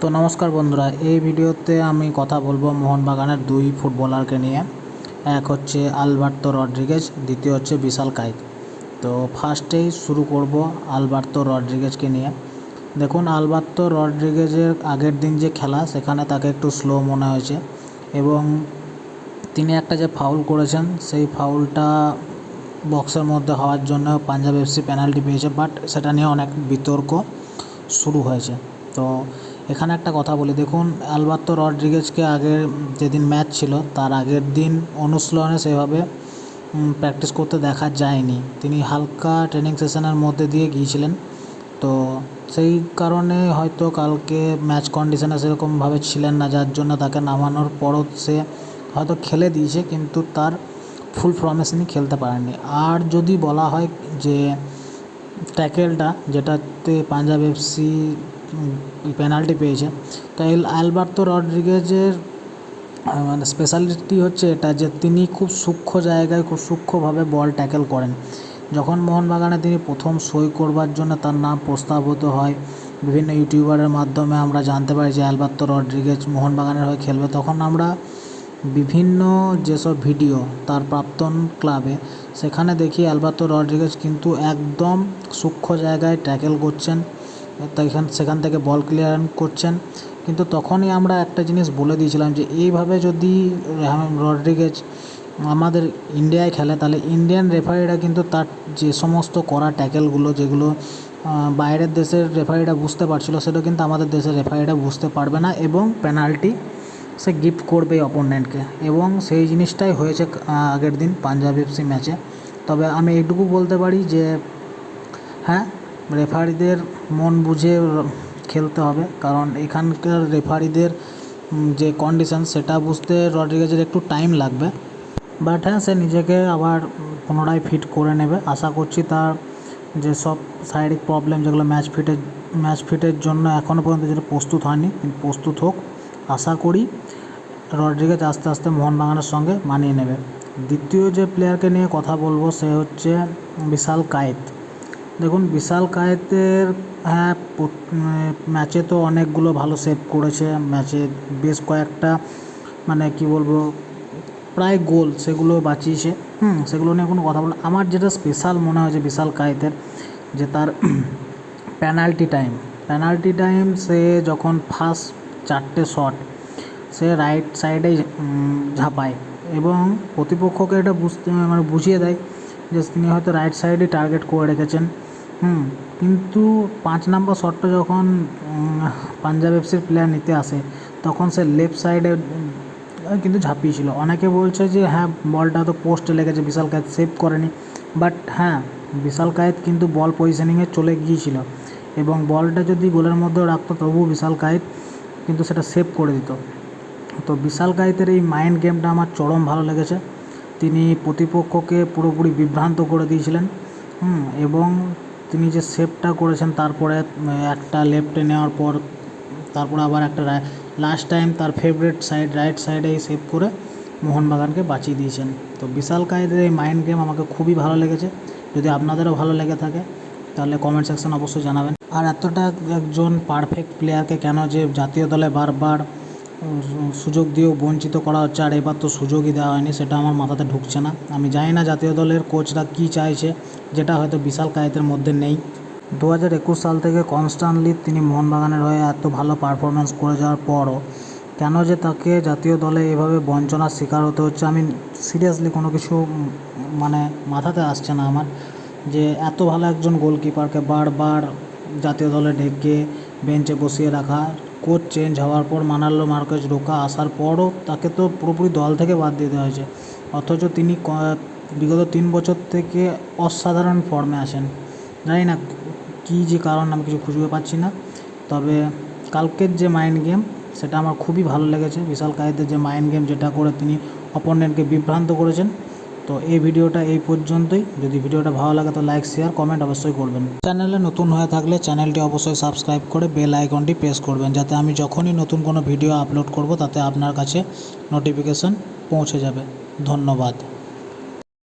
তো নমস্কার বন্ধুরা, এই ভিডিওতে আমি কথা বলব মোহনবাগানের দুই ফুটবলারকে নিয়ে। এক হচ্ছে আলবার্তো রড্রিগেজ, দ্বিতীয় হচ্ছে বিশাল কাইত। তো ফার্স্টেই শুরু করব আলবার্তো রড্রিগেজকে নিয়ে। দেখুন, আলবার্তো রড্রিগেজের আগের দিন যে খেলা, সেখানে তাকে একটু স্লো মনে হয়েছে এবং তিনি একটা যে ফাউল করেছেন, সেই ফাউলটা বক্সের মধ্যে হওয়ার জন্য পাঞ্জাব এফসি পেনাল্টি পেয়েছে বাট সেটা নিয়ে অনেক বিতর্ক শুরু হয়েছে। তো এখানে একটা কথা বলি, দেখুন, আলবার্তো রড্রিগেজকে আগের যেদিন ম্যাচ ছিল, তার আগের দিন অনুশীলনে সেভাবে প্র্যাকটিস করতে দেখা যায়নি। তিনি হালকা ট্রেনিং সেশনের মধ্যে দিয়ে গিয়েছিলেন। তো সেই কারণে হয়তো কালকে ম্যাচ কন্ডিশনে সেরকমভাবে ছিলেন না, যার জন্য তাকে নামানোর পরও সে হয়তো খেলে দিয়েছে, কিন্তু তার ফুল ফর্মে তিনি খেলতে পারেননি। আর যদি বলা হয় যে, ট্যাকেলটা, যেটাতে পাঞ্জাব এফসি পেনাল্টি পেয়েছে। তো এই অ্যালবার্তো রড্রিগেজের মানে স্পেশালিটি হচ্ছে এটা যে তিনি খুব সূক্ষ্ম জায়গায়, খুব সূক্ষ্মভাবে বল ট্যাকেল করেন। যখন মোহনবাগানে তিনি প্রথম সই করবার জন্য তার নাম প্রস্তাবিত হয়, বিভিন্ন ইউটিউবারের মাধ্যমে আমরা জানতে পারি যে অ্যালবার্তো রড্রিগেজ মোহনবাগানের হয়ে খেলবে। তখন আমরা বিভিন্ন যেসব ভিডিও তার প্রাক্তন ক্লাবে, সেখানে দেখি অ্যালবার্তো রড্রিগেজ কিন্তু একদম সূক্ষ্ম জায়গায় ট্যাকেল করছেন। এখান, সেখান থেকে বল ক্লিয়ার করছেন। কিন্তু তখনই আমরা একটা জিনিস বলে দিয়েছিলাম যে, এইভাবে যদি রড্রিগেজ আমাদের ইন্ডিয়ায় খেলে, তাহলে ইন্ডিয়ান রেফারিরা কিন্তু তার যে সমস্ত করা ট্যাকেলগুলো যেগুলো বাইরের দেশের রেফারিরা বুঝতে পারছিল, সেটা কিন্তু আমাদের দেশের রেফারিরা বুঝতে পারবে না এবং পেনাল্টি সে গিফট করবে অপোনেন্টকে এবং সেই জিনিসটাই হয়েছে আগের দিন পাঞ্জাব এফসি ম্যাচে তবে আমি এইটুকু বলতে পারি যে হ্যাঁ রেফারিদের মন বুঝে খেলতে হবে, কারণ এখানকার রেফারিদের যে কন্ডিশন সেটা বুঝতে রড্রিগেজের একটু টাইম লাগবে। বাট হ্যাঁ সে নিজেকে আবার পুনরায় ফিট করে নেবে। আশা করছি তার যে সব শারীরিক প্রবলেম যেগুলো ম্যাচ ফিটের ম্যাচ ফিটের জন্য এখনও পর্যন্ত যেটা প্রস্তুত হয়নি প্রস্তুত হোক। আশা করি রড্রিগেজ আস্তে আস্তে মোহনবাগানের সঙ্গে মানিয়ে নেবে। দ্বিতীয় যে প্লেয়ারকে নিয়ে কথা বলব সে হচ্ছে বিশাল কায়েত। দেখুন, বিশাল কায়েতের হ্যাঁ ম্যাচে তো অনেকগুলো ভালো সেভ করেছে। ম্যাচে বেশ কয়েকটা মানে কি বলব, প্রায় গোল সেগুলো বাঁচিয়েছে। হুম, সেগুলো নিয়ে কোনো কথা বল আমার যেটা স্পেশাল মনে হয়েছে বিশাল কায়েতের, যে তার পেনাল্টি টাইম পেনাল্টি টাইম সে যখন ফার্স্ট চারটে শট সে রাইট সাইডে ঝাঁপায় এবং প্রতিপক্ষকে এটা বুঝতে মানে বুঝিয়ে দেয় যে তিনি হয়তো রাইট সাইডে টার্গেট করে রেখেছেন। হুম, কিন্তু পাঁচ নম্বর শটটা যখন পাঞ্জাব এফসির প্লেয়ার নিতে আসে, তখন সে লেফট সাইডে কিন্তু ঝাঁপিয়েছিল। অনেকে বলছে যে হ্যাঁ বলটা তো পোস্টে লেগেছে, বিশাল কায়েত সেভ করেনি। বাট হ্যাঁ বিশাল কায়েত কিন্তু বল পজিশনিংয়ে চলে গিয়েছিল। এবং বলটা যদি গোলের মধ্যেও রাখতো, তবুও বিশাল কায়েত কিন্তু সেটা সেভ করে দিত। তো বিশাল কায়েতের এই মাইন্ড গেমটা আমার চরম ভালো লেগেছে। তিনি প্রতিপক্ষকে পুরোপুরি বিভ্রান্ত করে দিয়েছিলেন। হুম, এবং তিনি যে সেভটা করেছেন, তারপরে একটা লেফটে নেওয়ার পর, তারপরে আবার একটা লাস্ট টাইম তার ফেভারিট সাইড রাইট সাইডে সেভ করে মোহনবাগানকে বাঁচিয়ে দিয়েছেন। তো বিশাল কায়েদের এই মাইন্ড গেম আমাকে খুবই ভালো লেগেছে। যদি আপনাদেরও ভালো লেগে থাকে, তাহলে কমেন্ট সেকশন অবশ্যই জানাবেন। আর এতটা একজন পারফেক্ট প্লেয়ারকে কেন যে জাতীয় দলে বারবার সুযোগ দিয়েও বঞ্চিত করা হচ্ছে, আর এবার তো সুযোগই দেওয়া হয়নি, সেটা আমার মাথাতে ঢুকছে না। আমি জানি না জাতীয় দলের কোচরা কী চাইছে, যেটা হয়তো বিশাল কায়েতের মধ্যে নেই। দু হাজার একুশ সাল থেকে কনস্ট্যান্টলি তিনি মোহনবাগানের হয়ে এত ভালো পারফরমেন্স করে যাওয়ার পরও কেন যে তাকে জাতীয় দলে এভাবে বঞ্চনার শিকার হতে হচ্ছে, আমি সিরিয়াসলি কোনো কিছু মানে মাথাতে আসছে না আমার। যে এত ভালো একজন গোলকিপারকে বারবার জাতীয় দলে ডেকে বেঞ্চে বসিয়ে রাখা কোচ চেঞ্জ হওয়ার পর মানাল্লো মার্কেজ রোকা আসার পরও তাকে তো পুরোপুরি দল থেকে বাদ দিতে হয়েছে। অথচ তিনি বিগত তিন বছর থেকে অসাধারণ ফর্মে আছেন জানি না কী যে কারণ, আমি কিছু খুঁজে পাচ্ছি না। তবে কালকের যে মাইন্ড গেম, সেটা আমার খুবই ভালো লেগেছে। বিশাল কায়েদের যে মাইন্ড গেম, যেটা করে তিনি অপোনেন্টকে বিভ্রান্ত করেছেন। তো এই ভিডিওটা এই পর্যন্তই। যদি ভিডিওটা ভালো লাগে তো লাইক শেয়ার কমেন্ট অবশ্যই করবেন। চ্যানেলে নতুন হয়ে থাকলে চ্যানেলটি অবশ্যই সাবস্ক্রাইব করে বেল আইকনটি প্রেস করবেন, যাতে আমি যখনই নতুন কোনো ভিডিও আপলোড করব, তাতে আপনার কাছে নোটিফিকেশান পৌঁছে যাবে। ধন্যবাদ।